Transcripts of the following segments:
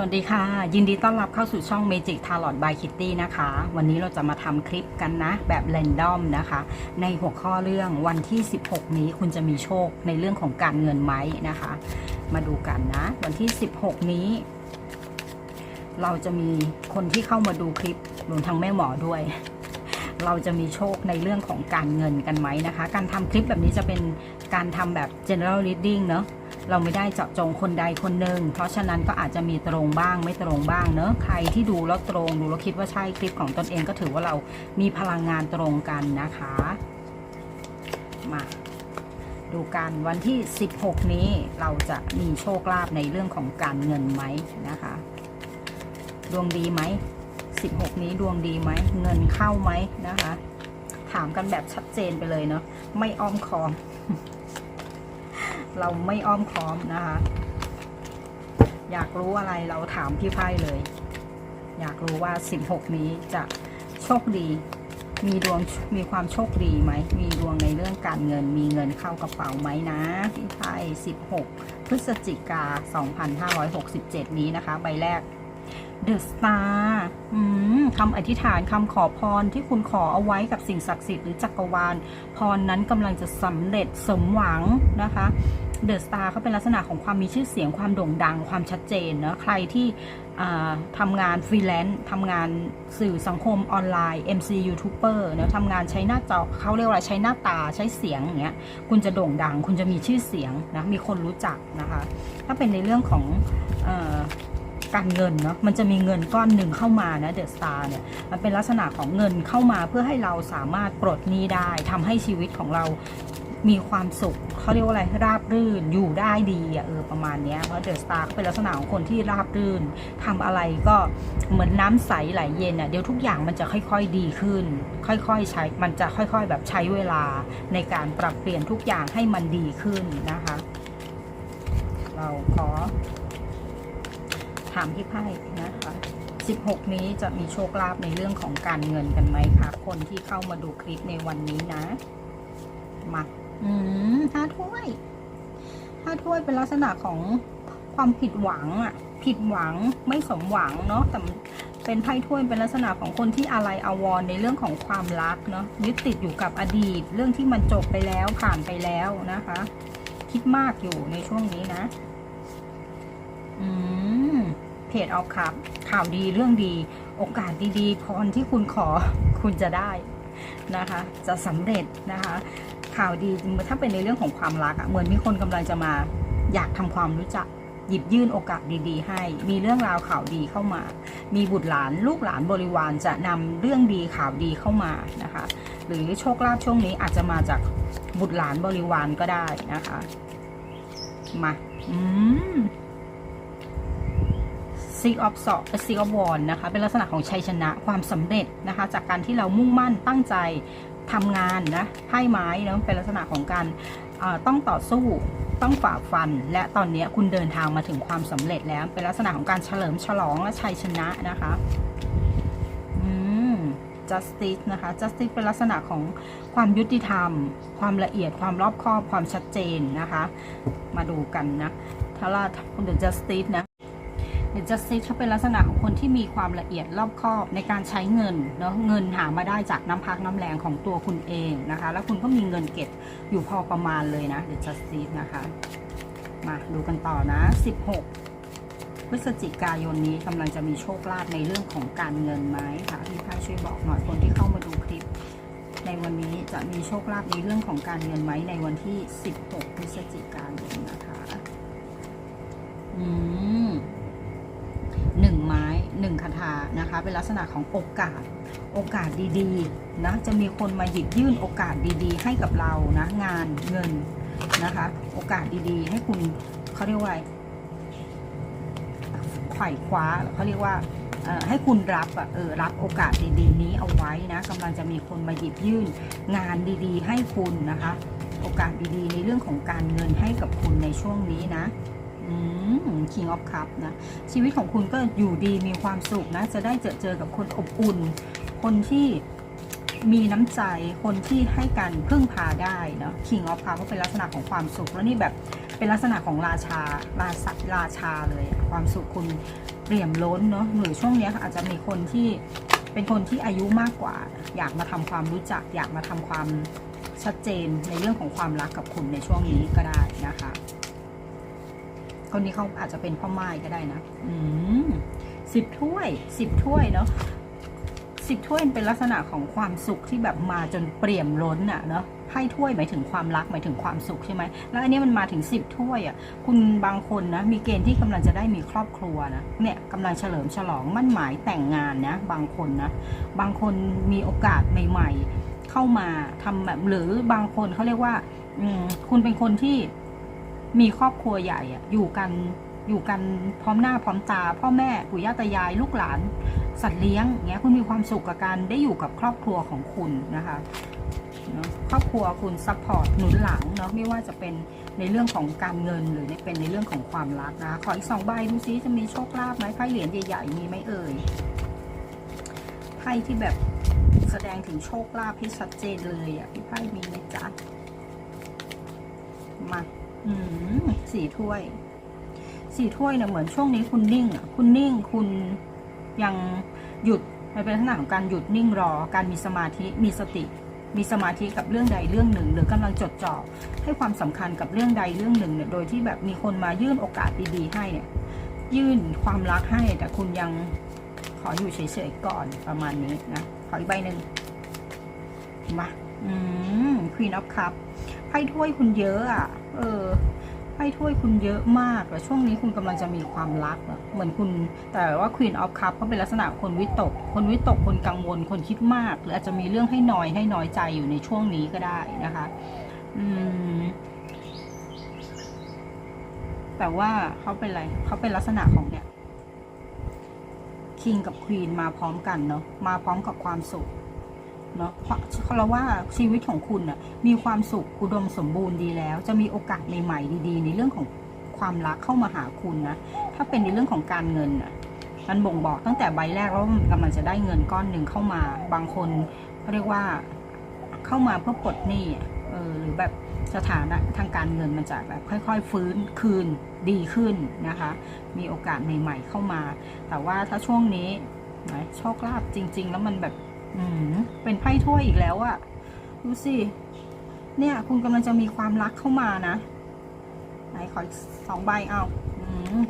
วัสดีค่ะ ยินดีต้อนรับเข้าสู่ช่อง Magic Tarot by Kitty นะคะ วันนี้เราจะมาทำคลิปกันนะ แบบแรนดอมนะคะ ในหัวข้อเรื่องวันที่ 16 นี้คุณจะมีโชคในเรื่องของการเงินไหมนะคะ มาดูกันนะ วันที่ 16 นี้ เราจะมีคนที่เข้ามาดูคลิปรวมทั้งแม่หมอด้วย เราจะมีโชคในเรื่องของการเงินกันไหมนะคะ การทำคลิปแบบนี้จะเป็น การทำแบบ general reading เนอะเราไม่ได้เจาะจงคนใดคนหนึ่ง เพราะฉะนั้นก็อาจจะมีตรงบ้างไม่ตรงบ้างเนอะใครที่ดูแล้วตรงดูแล้วคิดว่าใช่คลิปของตนเองก็ถือว่าเรามีพลังงานตรงกันนะคะ มาดูกันวันที่ 16 นี้เราจะมีโชคลาภในเรื่องของการเงินไหมนะคะ ดวงดีไหม 16 นี้ดวงดีไหม เงินเข้าไหมนะคะ ถามกันแบบชัดเจนไปเลยเนาะไม่อ้อมค้อม เราไม่อ้อมค้อมนะคะ อยากรู้อะไรเราถามพี่ไพ่เลย อยากรู้ว่า 16 นี้จะโชคดี มีดวงมีความโชคดีไหม มีดวงในเรื่องการเงิน มีเงินเข้ากระเป๋าไหมนะ พี่ไพ่16 พฤศจิกา 2567 นี้นะคะ ใบแรก The Star อืมคำอธิษฐานคำขอพรที่คุณขอเอาไว้กับสิ่งศักดิ์สิทธิ์หรือจักรวาล พรนั้นกำลังจะสำเร็จสมหวังนะคะ เดอะสตาร์เขาเป็นลักษณะของความมีชื่อเสียงความโด่งดัง ความชัดเจนนะใครที่ทำงานฟรีแลนซ์ทำงานสื่อสังคมออนไลน์ MC ยูทูบเบอร์นะทำงานใช้หน้าจอเขาเรียกว่าอะไรใช้หน้าตาใช้เสียงอย่างเงี้ยคุณจะโด่งดัง คุณจะมีชื่อเสียงนะมีคนรู้จักนะคะถ้าเป็นในเรื่องของอการเงินเนาะมันจะมีเงินก้อนหนึ่งเข้ามานะเดอะสตาร์เนี่ยมันเป็นลักษณะของเงินเข้ามาเพื่อให้เราสามารถปลดหนี้ได้ทำให้ชีวิตของเรา มีความสุขเขาเรียกว่าอะไรราบรื่นอยู่ได้ดีอะเออประมาณนี้เพราะเดอะสตาร์เป็นลักษณะของคนที่ราบรื่นทำอะไรก็เหมือนน้ำใสไหลเย็นอะเดี๋ยวทุกอย่างมันจะค่อยๆดีขึ้น ค่อยๆใช้มันจะค่อยๆแบบใช้เวลาในการปรับเปลี่ยนทุกอย่างให้มันดีขึ้นนะคะ เราขอ ถามพี่ไพ่นะคะ16 นี้จะมีโชคลาภในเรื่องของการเงินกันไหมคะคนที่เข้ามาดูคลิปในวันนี้นะมา อืมห้าถ้วยห้าถ้วยเป็นลักษณะของความผิดหวังอะผิดหวังไม่สมหวังเนาะแต่เป็นไพ่ถ้วยเป็นลักษณะของคนที่อะไรอาวรในเรื่องของความรักเนาะยึดติดอยู่กับอดีต เรื่องที่มันจบไปแล้วผ่านไปแล้วนะคะ คิดมากอยู่ในช่วงนี้นะ อืมเพจออฟครับ ข่าวดีเรื่องดี โอกาสดีๆพรที่คุณขอคุณจะได้นะคะ จะสำเร็จนะคะ ข่าวดีถ้าเป็นในเรื่องของความรักอะเหมือนมีคนกำลังจะมาอยากทำความรู้จักหยิบยื่นโอกาสดีๆ ให้ มีเรื่องราวข่าวดีเข้ามา มีบุตรหลานลูกหลานบริวารจะนำเรื่องดีข่าวดีเข้ามานะคะ หรือโชคลาภช่วงนี้อาจจะมาจากบุตรหลานบริวารก็ได้นะคะ มาอืม Six of s w o r d Six of Wands นะคะ เป็นลักษณะของชัยชนะความสำเร็จนะคะ จากการที่เรามุ่งมั่นตั้งใจทำงานนะไพ่ไม้เนาะเป็นลักษณะของการต้องต่อสู้ต้องฝ่าฟัน และตอนนี้คุณเดินทางมาถึงความสำเร็จแล้ว เป็นลักษณะของการเฉลิมฉลองและชัยชนะนะคะอืม justice นะคะ justice เป็นลักษณะของความยุติธรรม ความละเอียด ความรอบคอบ ความชัดเจนนะคะ มาดูกันนะถ้าเรา the justice นะ เดี๋ยวจะซิเขาเป็นลักษณะของคนที่มีความละเอียดรอบคอบในการใช้เงินเนาะเงินหามาได้จากน้ำพักน้ำแรงของตัวคุณเองนะคะ แล้วคุณก็มีเงินเก็บอยู่พอประมาณเลยนะเดี๋ยวจะซีนะคะ มาดูกันต่อนะ 16 พฤศจิกายนนี้กำลังจะมีโชคลาภในเรื่องของการเงินไหมคะพี่พ่าช่วยบอกหน่อยคนที่เข้ามาดูคลิป ในวันนี้จะมีโชคลาภในเรื่องของการเงินไหมในวันที่ 16 พฤศจิกายนนะคะ อืม หนึ่งคาถานะคะ เป็นลักษณะของโอกาส โอกาสดีๆนะจะมีคนมาหยิบยื่นโอกาสดีๆ ให้กับเรานะงานเงินนะคะ โอกาสดีๆ ให้คุณเขาเรียกว่าไขว่คว้าเขาเรียกว่าให้คุณรับอะเออรับโอกาสดีๆ นี้เอาไว้นะกำลังจะมีคนมาหยิบยื่นงานดีๆ ให้คุณนะคะ โอกาสดีๆ ในเรื่องของการเงินให้กับคุณในช่วงนี้นะ อืม King of Cup นะชีวิตของคุณก็อยู่ดีมีความสุขนะ จะได้เจอเจอกับคนอบอุ่น คนที่มีน้ำใจคนที่ให้การพึ่งพาได้เนาะ King of Cup ก็เป็นลักษณะของความสุข แล้วนี่แบบเป็นลักษณะของราชาราชาราชาเลย ความสุขคุณเปี่ยมล้นเนาะหรือช่วงนี้อาจจะมีคนที่เป็นคนที่อายุมากกว่า อยากมาทำความรู้จัก อยากมาทำความชัดเจนในเรื่องของความรักกับคุณในช่วงนี้ก็ได้นะคะ คนนี้เขาอาจจะเป็นพ่อไม้ก็ได้นะ อืมสิบถ้วยสิบถ้วยเนาะสิบถ้วยเป็นลักษณะของความสุขที่แบบมาจนเปี่ยมล้นอะเนาะให้ถ้วยหมายถึงความรักหมายถึงความสุขใช่ไหมแล้วอันนี้มันมาถึงสิบถ้วยอะคุณบางคนนะมีเกณฑ์ที่กำลังจะได้มีครอบครัวนะเนี่ยกำลังเฉลิมฉลองมั่นหมายแต่งงานนะบางคนนะบางคนมีโอกาสใหม่ ๆ เข้ามาทำแบบหรือบางคนเขาเรียกว่าอืคุณเป็นคนที่ มีครอบครัวใหญ่อะอยู่กันอยู่กันพร้อมหน้าพร้อมตา พ่อแม่ปู่ย่าตายายลูกหลาน สัตว์เลี้ยงอย่างเงี้ยคุณมีความสุขกับการได้อยู่กับครอบครัวของคุณนะคะครอบครัวคุณซัพพอร์ตหนุนหลังเนาะไม่ว่าจะเป็นในเรื่องของการเงินหรือเป็นในเรื่องของความรักนะขออีกสองใบดูซิจะมีโชคลาภไหมไพ่เหรียญใหญ่ๆมีไหมเอ่ยไพ่ที่แบบแสดงถึงโชคลาภที่ชัดเจนเลยอะพี่ไพ่มีไหมจ๊ะมา สี่ถ้วย สี่ถ้วยเนี่ยเหมือนช่วงนี้คุณนิ่งอะคุณนิ่งคุณยังหยุดมันเป็นลักษณะของการหยุดนิ่งรอ การมีสมาธิมีสติ มีสมาธิกับเรื่องใดเรื่องหนึ่ง หรือกำลังจดจ่อให้ความสำคัญกับเรื่องใดเรื่องหนึ่งเนี่ยโดยที่แบบมีคนมายื่นโอกาสดีๆให้เนี่ยยื่นความรักให้แต่คุณยังขออยู่เฉยๆก่อนประมาณนี้นะขออีกใบหนึ่งมา อืม Queen of Cup ไพ่ถ้วยคุณเยอะอะ เออไพ่ถ้วยคุณเยอะมากแล้วช่วงนี้คุณกำลังจะมีความรักอะเหมือนคุณแต่ว่า Queen of Cup ก็เป็นลักษณะคนวิตก คนวิตกคนกังวลคนคิดมาก หรืออาจจะมีเรื่องให้น้อยให้น้อยใจอยู่ในช่วงนี้ก็ได้นะคะ อืมแต่ว่าเขาเป็นอะไรเขาเป็นลักษณะของเนี่ยคิงกับควีนมาพร้อมกันเนาะมาพร้อมกับความสุข เนาะเพราะเราว่าชีวิตของคุณน่ะมีความสุขอุดมสมบูรณ์ดีแล้ว จะมีโอกาสใหม่ๆดีๆ ในเรื่องของความรักเข้ามาหาคุณนะถ้าเป็นในเรื่องของการเงินน่ะมันบ่งบอกตั้งแต่ใบแรกแล้วว่ากำลังจะได้เงินก้อนหนึ่งเข้ามาบางคนเขาเรียกว่าเข้ามาเพื่อปลดหนี้เออหรือแบบสถานะทางการเงินมันจะแบบค่อย ๆ ฟื้นคืนดีขึ้นนะคะ มีโอกาสใหม่ ๆ เข้ามา แต่ว่าถ้าช่วงนี้โชคลาภจริง ๆ แล้วมันแบบ เป็นไพ่ถ้วยอีกแล้วอะดูสิ เนี่ย คุณกำลังจะมีความรักเข้ามานะ ไหนขออีกสองใบเอาอ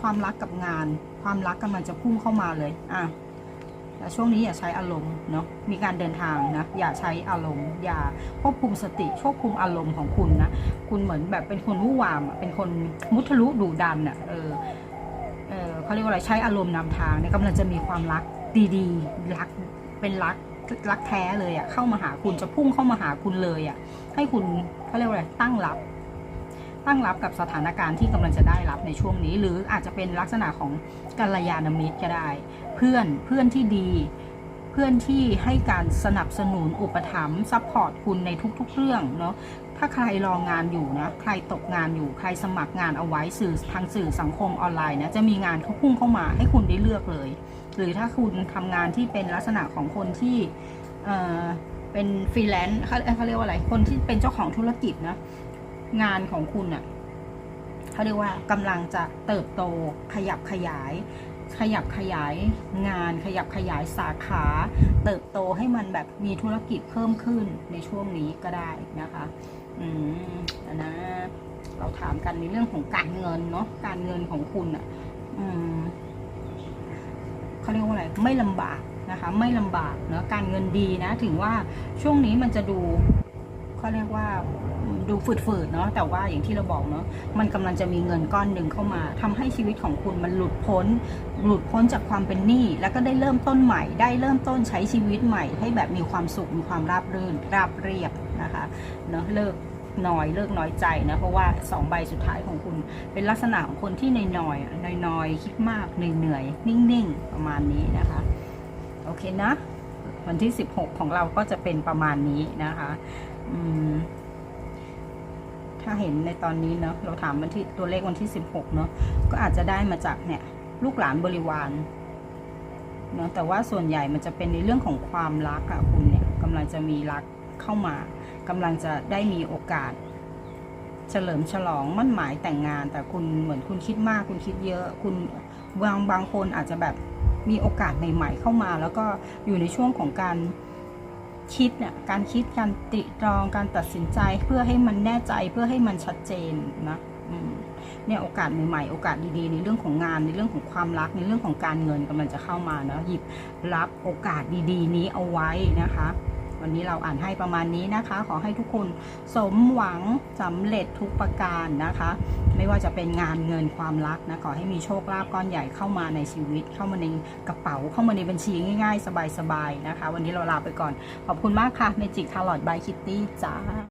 ความรักกับงาน ความรักกำลังจะพุ่งเข้ามาเลย อะแต่ช่วงนี้อย่าใช้อารมณ์เนาะ มีการเดินทางนะ อย่าใช้อารมณ์ อย่าควบคุมสติ ควบคุมอารมณ์ของคุณนะ คุณเหมือนแบบเป็นคนวุ่นวามเป็นคนมุทะลุดุดันอะเออ เออเขาเรียกว่าอะไร ใช้อารมณ์นำทางเนี่ยกำลังจะมีความรักดีๆ รัก เป็นรัก รักแท้เลยอะ่ะ เข้ามาหาคุณจะพุ่งเข้ามาหาคุณเลยอะ่ะ ให้คุณเขาเรียกว่าอะไรตั้งรับ ตั้งรับกับสถานการณ์ที่กำลังจะได้รับในช่วงนี้ หรืออาจจะเป็นลักษณะของกัลยาณมิตรก็ได้ เพื่อนเพื่อนที่ดี เพื่อนที่ให้การสนับสนุนอุปถัมภ์ซัพพอร์ตคุณในทุก ๆ เรื่องเนาะถ้าใครรองานอยู่นะ ใครตกงานอยู่ ใครสมัครงานเอาไว้สื่อทางสื่อสังคมออนไลน์นะ จะมีงานเขาพุ่งเข้ามาให้คุณได้เลือกเลย หรือถ้าคุณทำงานที่เป็นลักษณะของคนที่เอ่อเป็นฟรีแลนซ์เขาเขาเรียกว่าอะไร คนที่เป็นเจ้าของธุรกิจนะ งานของคุณอะเขาเรียกว่ากำลังจะเติบโตขยับขยาย ขยับขยายงาน ขยับขยายสาขา เติบโตให้มันแบบมีธุรกิจเพิ่มขึ้นในช่วงนี้ก็ได้นะคะ อืมนนะเราถามกันในเรื่องของการเงินเนาะการเงินของคุณอะ อืม เขาเรียกว่าอะไรไม่ลำบากนะคะไม่ลำบากเนาะการเงินดีนะถึงว่าช่วงนี้มันจะดูเขาเรียกว่าดูฝืดๆเนาะแต่ว่าอย่างที่เราบอกเนาะมันกำลังจะมีเงินก้อนหนึ่งเข้ามาทำให้ชีวิตของคุณมันหลุดพ้น หลุดพ้นจากความเป็นหนี้แล้วก็ได้เริ่มต้นใหม่ ได้เริ่มต้นใช้ชีวิตใหม่ ให้แบบมีความสุขมีความราบรื่นราบเรียบนะคะเนาะเลิก น้อยเลิกน้อยใจนะ เพราะว่าสองใบสุดท้ายของคุณเป็นลักษณะของคนที่น้อยๆน้อยๆคิดมากเหนื่อยๆนิ่งๆ ประมาณนี้นะคะ โอเคนะ วันที่ 16 ของเราก็จะเป็นประมาณนี้นะคะถ้าเห็นในตอนนี้เนาะเราถามวันที่ตัวเลขวันที่ 16เนาะก็อาจจะได้มาจากเนี่ย ลูกหลานบริวารเนาะแต่ว่าส่วนใหญ่มันจะเป็นในเรื่องของความรักอะคุณเนี่ยกำลังจะมีรัก เข้ามากำลังจะได้มีโอกาส เฉลิมฉลองมั่นหมายแต่งงาน แต่คุณเหมือนคุณคิดมากคุณคิดเยอะ คุณบางบางคนอาจจะแบบมีโอกาสใหม่ ๆ เข้ามา แล้วก็อยู่ในช่วงของการคิดเนี่ยการคิดการติตรองการตัดสินใจเพื่อให้มันแน่ใจเพื่อให้มันชัดเจนนะเนี่ยโอกาสใหม่ๆโอกาสดีๆ ในเรื่องของงานในเรื่องของความรักในเรื่องของการเงินกำลังจะเข้ามาเนาะหยิบรับโอกาสดีๆ นี้เอาไว้นะคะ วันนี้เราอ่านให้ประมาณนี้นะคะ ขอให้ทุกคนสมหวังสำเร็จทุกประการนะคะ ไม่ว่าจะเป็นงานเงินความรักนะขอให้มีโชคลาภก้อนใหญ่เข้ามาในชีวิต เข้ามาในกระเป๋าเข้ามาในบัญชีง่ายๆ สบายๆนะคะ วันนี้เราลาไปก่อน ขอบคุณมากค่ะเมจิกทาร์ลอดบายคิตตี้จ้า